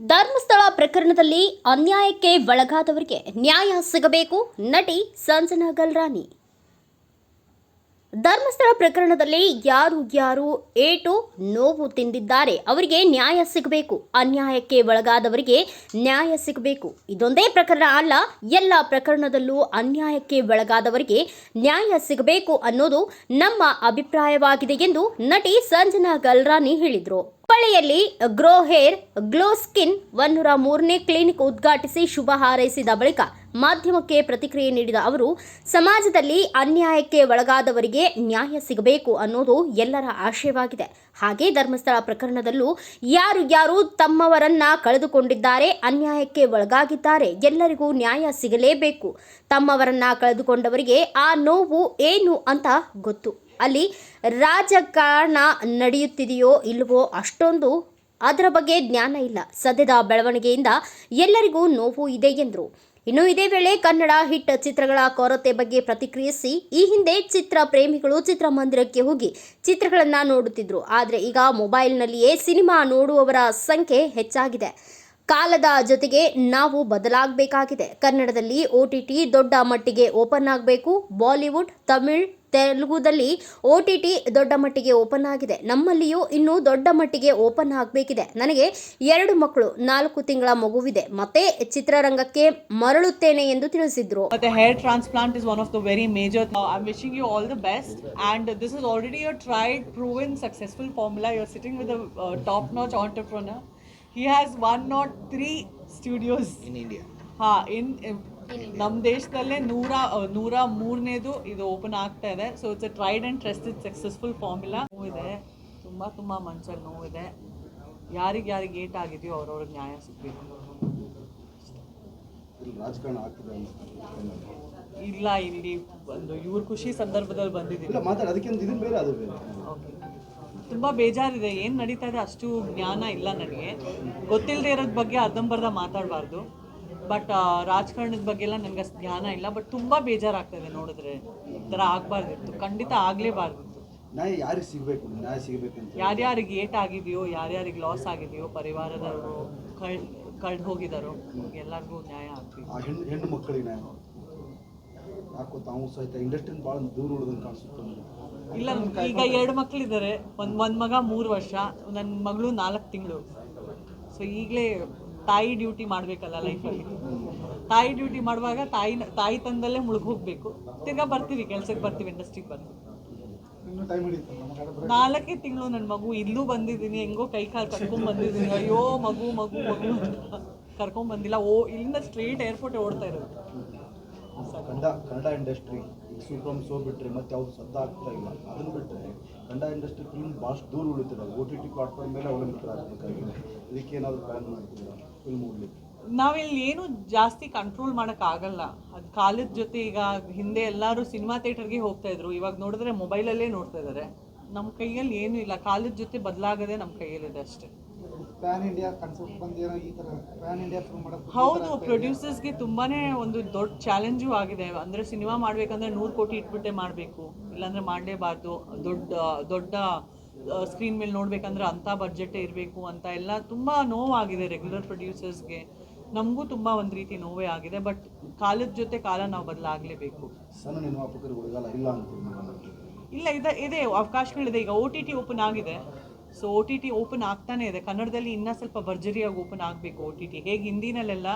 ಧರ್ಮಸ್ಥಳ ಪ್ರಕರಣದಲ್ಲಿ ಅನ್ಯಾಯಕ್ಕೆ ಒಳಗಾದವರಿಗೆ ನ್ಯಾಯ ಸಿಗಬೇಕು. ನಟಿ ಸಂಜನಾ ಗಲ್ರಾನಿ. ಧರ್ಮಸ್ಥಳ ಪ್ರಕರಣದಲ್ಲಿ ಯಾರು ಯಾರು ಏಟು ನೋವು ತಿಂದಿದ್ದಾರೆ, ಅವರಿಗೆ ನ್ಯಾಯ ಸಿಗಬೇಕು. ಅನ್ಯಾಯಕ್ಕೆ ಒಳಗಾದವರಿಗೆ ನ್ಯಾಯ ಸಿಗಬೇಕು. ಇದೊಂದೇ ಪ್ರಕರಣ ಅಲ್ಲ, ಎಲ್ಲ ಪ್ರಕರಣದಲ್ಲೂ ಅನ್ಯಾಯಕ್ಕೆ ಒಳಗಾದವರಿಗೆ ನ್ಯಾಯ ಸಿಗಬೇಕು ಅನ್ನೋದು ನಮ್ಮ ಅಭಿಪ್ರಾಯವಾಗಿದೆ ಎಂದು ನಟಿ ಸಂಜನಾ ಗಲ್ರಾನಿ ಹೇಳಿದರು. ಹುಬ್ಬಳ್ಳಿಯಲ್ಲಿ ಗ್ರೋ ಹೇರ್ ಗ್ಲೋ ಸ್ಕಿನ್ ಒನ್ನೂರ ಮೂರನೇ ಕ್ಲಿನಿಕ್ ಉದ್ಘಾಟಿಸಿ ಶುಭ ಹಾರೈಸಿದ ಬಳಿಕ ಮಾಧ್ಯಮಕ್ಕೆ ಪ್ರತಿಕ್ರಿಯೆ ನೀಡಿದ ಅವರು, ಸಮಾಜದಲ್ಲಿ ಅನ್ಯಾಯಕ್ಕೆ ಒಳಗಾದವರಿಗೆ ನ್ಯಾಯ ಸಿಗಬೇಕು ಅನ್ನೋದು ಎಲ್ಲರ ಆಶಯವಾಗಿದೆ. ಹಾಗೆ ಧರ್ಮಸ್ಥಳ ಪ್ರಕರಣದಲ್ಲೂ ಯಾರು ಯಾರು ತಮ್ಮವರನ್ನ ಕಳೆದುಕೊಂಡಿದ್ದಾರೆ, ಅನ್ಯಾಯಕ್ಕೆ ಒಳಗಾಗಿದ್ದಾರೆ, ಎಲ್ಲರಿಗೂ ನ್ಯಾಯ ಸಿಗಲೇಬೇಕು. ತಮ್ಮವರನ್ನ ಕಳೆದುಕೊಂಡವರಿಗೆ ಆ ನೋವು ಏನು ಅಂತ ಗೊತ್ತು. ಅಲ್ಲಿ ರಾಜಕಾರಣ ನಡೆಯುತ್ತಿದೆಯೋ ಇಲ್ಲವೋ ಅಷ್ಟೊಂದು ಅದರ ಬಗ್ಗೆ ಜ್ಞಾನ ಇಲ್ಲ. ಸದ್ಯದ ಬೆಳವಣಿಗೆಯಿಂದ ಎಲ್ಲರಿಗೂ ನೋವು ಇದೆ ಎಂದರು. ಇನ್ನು ಇದೇ ವೇಳೆ ಕನ್ನಡ ಹಿಟ್ ಚಿತ್ರಗಳ ಕೊರತೆ ಬಗ್ಗೆ ಪ್ರತಿಕ್ರಿಯಿಸಿ, ಈ ಹಿಂದೆ ಚಿತ್ರ ಪ್ರೇಮಿಗಳು ಚಿತ್ರಮಂದಿರಕ್ಕೆ ಹೋಗಿ ಚಿತ್ರಗಳನ್ನು ನೋಡುತ್ತಿದ್ರು. ಆದರೆ ಈಗ ಮೊಬೈಲ್ನಲ್ಲಿಯೇ ಸಿನಿಮಾ ನೋಡುವವರ ಸಂಖ್ಯೆ ಹೆಚ್ಚಾಗಿದೆ. ಕಾಲದ ಜೊತೆಗೆ ನಾವು ಬದಲಾಗಬೇಕಾಗಿದೆ. ಕನ್ನಡದಲ್ಲಿ ಒ ಟಿ ಟಿ ದೊಡ್ಡ ಮಟ್ಟಿಗೆ ಓಪನ್ ಆಗಬೇಕು. ಬಾಲಿವುಡ್, ತಮಿಳ್ ತೆಲುಗುದಲ್ಲಿ ಓಟಿಟಿ ದೊಡ್ಡ ಮಟ್ಟಿಗೆ ಓಪನ್ ಆಗಿದೆ. ನಮ್ಮಲ್ಲಿಯೂ ಇನ್ನು ದೊಡ್ಡ ಮಟ್ಟಿಗೆ ಓಪನ್ ಆಗಬೇಕಿದೆ. ನನಗೆ ಎರಡು ಮಕ್ಕಳು ನಾಲ್ಕು ತಿಂಗಳ ಮಗುವಿದೆ. ಮತ್ತೆ ಚಿತ್ರರಂಗಕ್ಕೆ ಮರಳುತ್ತೇನೆ ಎಂದು ತಿಳಿಸಿದ್ರು. ಮತ್ತೆ hair transplant is one of the very major I am wishing you all the best and this is already your tried proven successful formula you're sitting with a top notch entrepreneur he has 103 studios in India ah in ನಮ್ಮ ದೇಶದಲ್ಲೇ ನೂರ ನೂರ ಮೂರನೇದು ಇದು open ಆಗ್ತಾ ಇದೆ. So it's a tried test tested successful formula ಇದೆ ತುಂಬ ತುಂಬ ಮನ್ಸಲ್ಲಿ ನೋವಿದೆ. ಯಾರಿಗೆ ಯಾರಿಗೆ ಏಟ್ ಆಗಿದೆಯೋ ಅವ್ರವ್ರಿಗೆ ನ್ಯಾಯ ಸಿಗಬೇಕು. ಇಲ್ಲಿ ಇಲ್ಲ ಒಂದು ಇವ್ರ ಖುಷಿ ಸಂದರ್ಭದಲ್ಲಿ ಬಂದಿದ್ದೀನಿ ಇದು ತುಂಬ ಬೇಜಾರಿದೆ. ಏನು ನಡೀತಾ ಇದೆ ಅಷ್ಟು ಜ್ಞಾನ ಇಲ್ಲ ನನಗೆ. ಗೊತ್ತಿಲ್ಲದೆ ಇರೋದ್ರ ಬಗ್ಗೆ ಅರ್ಧಂಬರ್ಧ ಮಾತಾಡಬಾರ್ದು. ಬಟ್ ರಾಜಕಾರಣದ ಬಗ್ಗೆ ಎಲ್ಲ ನನಗೆ ಅಷ್ಟು ಜ್ಞಾನ ಇಲ್ಲ ಬಟ್ ತುಂಬ ಬೇಜಾರಾಗ್ತದೆ ನೋಡಿದ್ರೆ. ಈ ಥರ ಆಗಬಾರ್ದಿತ್ತು ಖಂಡಿತ ಆಗಲೇಬಾರ್ದಿತ್ತು. ನ್ಯಾಯ ಯಾರಿಗೆ ಸಿಗಬೇಕು? ನ್ಯಾಯ ಸಿಗಬೇಕಂತ ಯಾರ್ಯಾರಿಗೆ ಏಟ್ ಆಗಿದೆಯೋ ಯಾರ್ಯಾರಿಗೆ ಲಾಸ್ ಆಗಿದೆಯೋ ಪರಿವಾರದವರು ಕಳ್ ಕಳ್ದು ಹೋಗಿದಾರೋ ಎಲ್ಲರಿಗೂ ನ್ಯಾಯ ಆಗ್ಬೇಕು. ಆ ಹೆಣ್ಣು ಹೆಣ್ಣು ಮಕ್ಕಳಿಗೆ ನ್ಯಾಯ ಯಾಕೋ ತಾವು ಸಹಿತ ಇಂಡಸ್ಟ್ರಿಯಿಂದ ಭಾಳ ದೂರ ಉಳಿದಂಗೆ ಕಾಣಿಸುತ್ತೆ. ಇಲ್ಲ ಈಗ ಎರಡು ಮಕ್ಕಳಿದ್ದಾರೆ ಒಂದು ಒಂದು ಮಗ ಮೂರು ವರ್ಷ ನನ್ನ ಮಗಳು ನಾಲ್ಕು ತಿಂಗಳು. ಸೊ ಈಗಲೇ ತಾಯಿ ಡ್ಯೂಟಿ ಮಾಡಬೇಕಲ್ಲ ಲೈಫಲ್ಲಿ ತಾಯಿ ಡ್ಯೂಟಿ ಮಾಡುವಾಗ ತಾಯಿ ತಾಯಿ ತಂದಲ್ಲೇ ಮುಳುಗ್ ಹೋಗಬೇಕು. ತಿರ್ಗಾ ಬರ್ತೀವಿ ಕೆಲ್ಸಕ್ಕೆ ಬರ್ತೀವಿ ಇಂಡಸ್ಟ್ರಿಗೆ ಬಂದು. ನಾಲ್ಕೇ ತಿಂಗಳು ನನ್ನ ಮಗು ಇಲ್ಲೂ ಬಂದಿದ್ದೀನಿ ಹೆಂಗೋ ಕೈ ಕಾಲು ಕರ್ಕೊಂಡ್ ಬಂದಿದ್ದೀನಿ ಅಯ್ಯೋ ಮಗು ಮಗು ಮಗು ಕರ್ಕೊಂಡ್ ಬಂದಿಲ್ಲ ಓ ಇಲ್ಲಿಂದ ಸ್ಟ್ರೇಟ್ ಏರ್ಪೋರ್ಟ್ ಓಡ್ತಾ ಇರೋದು. ಕನ್ನಡ ಕನ್ನಡ ಇಂಡಸ್ಟ್ರಿ ಈಗ ಸೂಪರ್ ಸೋ ಬಿಟ್ಟರೆ ಮತ್ತೆ ಯಾವುದು ಸದ್ದ ಆಗ್ತಾ ಇಲ್ಲ. ಅದನ್ನು ಬಿಟ್ಟರೆ ಕನ್ನಡ ಇಂಡಸ್ಟ್ರಿ ಫಿಲ್ಮ್ ಭಾಳಷ್ಟು ದೂರ ಉಳಿತಿದೆ ಓ ಟಿ ಟಿ ಪ್ಲಾಟ್ಫಾರ್ಮ್ ಮೇಲೆ ಅವಲಂಬಿತರಾಗಬೇಕಾಗಿದೆ ಇದಕ್ಕೆ ಏನಾದರೂ ಪ್ಲ್ಯಾನ್ ಮಾಡ್ತೀರಾ? ಫಿಲ್ಮ್ ನೋಡ್ಲಿಕ್ಕೆ. ನಾವಿಲ್ಲಿ ಏನು ಜಾಸ್ತಿ ಕಂಟ್ರೋಲ್ ಮಾಡೋಕ್ಕಾಗಲ್ಲ. ಅದು ಕಾಲದ ಜೊತೆ ಈಗ ಹಿಂದೆ ಎಲ್ಲರೂ ಸಿನಿಮಾ ಥಿಯೇಟರ್ಗೆ ಹೋಗ್ತಾ ಇದ್ರು. ಇವಾಗ ನೋಡಿದ್ರೆ ಮೊಬೈಲಲ್ಲೇ ನೋಡ್ತಾ ಇದ್ದಾರೆ ನಮ್ಮ ಕೈಯಲ್ಲಿ ಏನೂ ಇಲ್ಲ. ಕಾಲದ ಜೊತೆ ಬದಲಾಗದೆ ನಮ್ಮ ಕೈಯಲ್ಲಿದೆ ಅಷ್ಟೇ. ಪ್ಯಾನ್ ಇಂಡಿಯಾ ಕನ್ಸೆಪ್ಟ್ ಬಂದಿರೋ ಈ ತರ ಪ್ಯಾನ್ ಇಂಡಿಯಾ ಫಿಲ್ಮ್ ಮಾಡೋದು ಹೌದು ಪ್ರೊಡ್ಯೂಸರ್ಸ್ಗೆ ತುಂಬಾನೇ ಒಂದು ದೊಡ್ಡ ಚಾಲೆಂಜು ಆಗಿದೆ. ಅಂದ್ರೆ ಸಿನಿಮಾ ಮಾಡ್ಬೇಕಂದ್ರೆ ನೂರು ಕೋಟಿ ಇಟ್ಬಿಟ್ಟೆ ಮಾಡಬೇಕು. ಇಲ್ಲಾಂದ್ರೆ ಮಾಡಲೇಬಾರ್ದು. ದೊಡ್ಡ ದೊಡ್ಡ ಸ್ಕ್ರೀನ್ ಮೇಲೆ ನೋಡ್ಬೇಕಂದ್ರೆ ಅಂಥ ಬಜೆಟ್ ಇರಬೇಕು ಅಂತ ಎಲ್ಲ ತುಂಬಾ ನೋವಾಗಿದೆ ರೆಗ್ಯುಲರ್ ಪ್ರೊಡ್ಯೂಸರ್ಸ್ಗೆ ನಮಗೂ ತುಂಬ ಒಂದು ರೀತಿ ನೋವೇ ಆಗಿದೆ. ಬಟ್ ಕಾಲದ ಜೊತೆ ಕಾಲ ನಾವು ಬದಲಾಗಲೇಬೇಕು. ಸಣ್ಣ ನಿರ್ಮಾಪಕರು ಉಳಿಗಾಲ ಇಲ್ಲ ಇಲ್ಲ ಇದೆ ಇದೆ ಅವಕಾಶಗಳಿದೆ. ಈಗ ಒ ಟಿ ಟಿ ಓಪನ್ ಆಗಿದೆ. So O T T open ಆಗ್ತಾನೆ ಇದೆ. ಕನ್ನಡದಲ್ಲಿ ಇನ್ನೂ ಸ್ವಲ್ಪ ಭರ್ಜರಿಯಾಗಿ ಓಪನ್ ಆಗಬೇಕು ಒ ಟಿ ಟಿ ಹೇಗೆ ಹಿಂದಿನಲ್ಲೆಲ್ಲ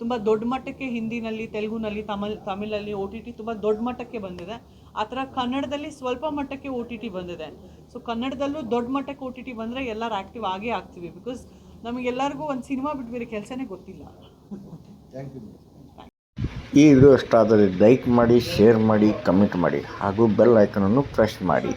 ತುಂಬ ದೊಡ್ಡ ಮಟ್ಟಕ್ಕೆ ಹಿಂದಿನಲ್ಲಿ ತೆಲುಗುನಲ್ಲಿ ತಮಿಳ್ ತಮಿಳಲ್ಲಿ ಒ ಟಿ ಟಿ ತುಂಬ ದೊಡ್ಡ ಮಟ್ಟಕ್ಕೆ ಬಂದಿದೆ. ಆ ಥರ ಕನ್ನಡದಲ್ಲಿ ಸ್ವಲ್ಪ ಮಟ್ಟಕ್ಕೆ ಒ ಟಿ ಟಿ ಬಂದಿದೆ. ಸೊ ಕನ್ನಡದಲ್ಲೂ ದೊಡ್ಡ ಮಟ್ಟಕ್ಕೆ ಒ ಟಿ ಟಿ ಬಂದರೆ ಎಲ್ಲರೂ ಆ್ಯಕ್ಟಿವ್ ಆಗೇ ಆಗ್ತೀವಿ ಬಿಕಾಸ್ ನಮಗೆಲ್ಲರಿಗೂ ಒಂದು ಸಿನಿಮಾ ಬಿಟ್ಟು ಬೇರೆ ಕೆಲಸನೇ ಗೊತ್ತಿಲ್ಲ. ಥ್ಯಾಂಕ್ ಯು ಈ ವಿಡಿಯೋ ಇಷ್ಟ ಆದರೆ ಲೈಕ್ ಮಾಡಿ ಶೇರ್ ಮಾಡಿ ಕಮೆಂಟ್ ಮಾಡಿ ಹಾಗೂ ಬೆಲ್ ಐಕನನ್ನು ಪ್ರೆಸ್ ಮಾಡಿ.